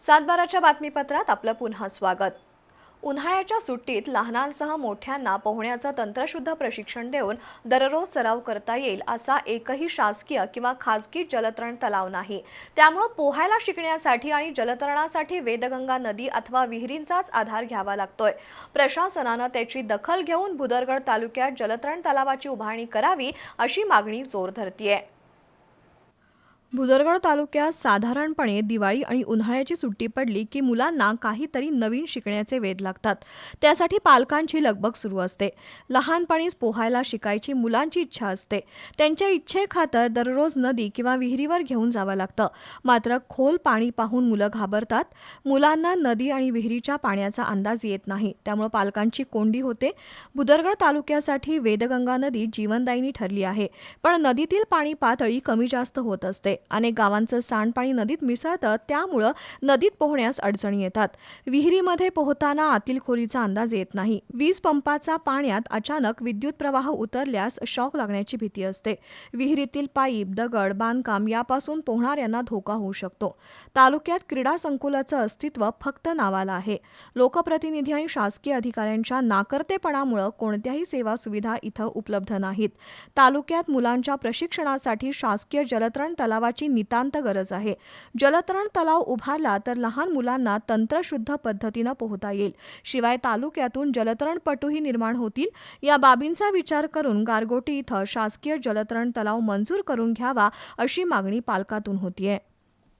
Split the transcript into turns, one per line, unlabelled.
सातबाराच्या बातमीपत्रात आपलं पुन्हा स्वागत. उन्हाळ्याच्या सुट्टीत लहानांसह मोठ्यांना पोहण्याचं तंत्रशुद्ध प्रशिक्षण देऊन दररोज सराव करता येईल असा एकही शासकीय किंवा खाजगी जलतरण तलाव नाही. त्यामुळं पोहायला शिकण्यासाठी आणि जलतरणासाठी वेदगंगा नदी अथवा विहिरींचाच आधार घ्यावा लागतोय. प्रशासनानं त्याची दखल घेऊन भुदरगड तालुक्यात जलतरण तलावाची उभारणी करावी अशी मागणी जोर धरतीये. भुदरगड तालुक्यात साधारणपणे दिवाळी आणि उन्हाळ्याची सुट्टी पडली की मुलांना काहीतरी नवीन शिकण्याचे वेध लागतात. त्यासाठी पालकांची लगबग सुरू असते. लहानपणीच पोहायला शिकायची मुलांची इच्छा असते. त्यांच्या इच्छेखातर दररोज नदी किंवा विहिरीवर घेऊन जावं लागतं. मात्र खोल पाणी पाहून मुलं घाबरतात. मुलांना नदी आणि विहिरीच्या पाण्याचा अंदाज येत नाही. त्यामुळे पालकांची कोंडी होते. भुदरगड तालुक्यासाठी वेदगंगा नदी जीवनदायिनी ठरली आहे. पण नदीतील पाणी पातळी कमी जास्त होत असते. अनेक गावांचं सांडपाणी नदीत मिसळतं त्यामुळं नदीत पोहण्यास अडचणी येतात. विहिरीमध्ये पोहताना आतील खोलीचा अंदाज येत नाही. वीज पंपाचा पाण्यात अचानक विद्युत प्रवाह उतरल्यास शॉक लागण्याची भीती असते. विहिरीतील पाईप दगड बांधकाम यापासून पोहणाऱ्यांना धोका होऊ शकतो. तालुक्यात क्रीडा संकुलाचं अस्तित्व फक्त नावाला आहे. लोकप्रतिनिधी आणि शासकीय अधिकाऱ्यांच्या नाकर्तेपणामुळं कोणत्याही सेवा सुविधा इथं उपलब्ध नाहीत. तालुक्यात मुलांच्या प्रशिक्षणासाठी शासकीय जलतरण तलावाची नितांत गरज आहे. जलतरण तलाव उभारला तर लहान मुलांना तंत्रशुद्ध पद्धतीनं पोहता येईल. शिवाय तालुक्यातून जलतरणपटूही निर्माण होतील. या बाबींचा विचार करून गारगोटी इथं शासकीय जलतरण तलाव मंजूर करून घ्यावा अशी मागणी पालकातून होतीये.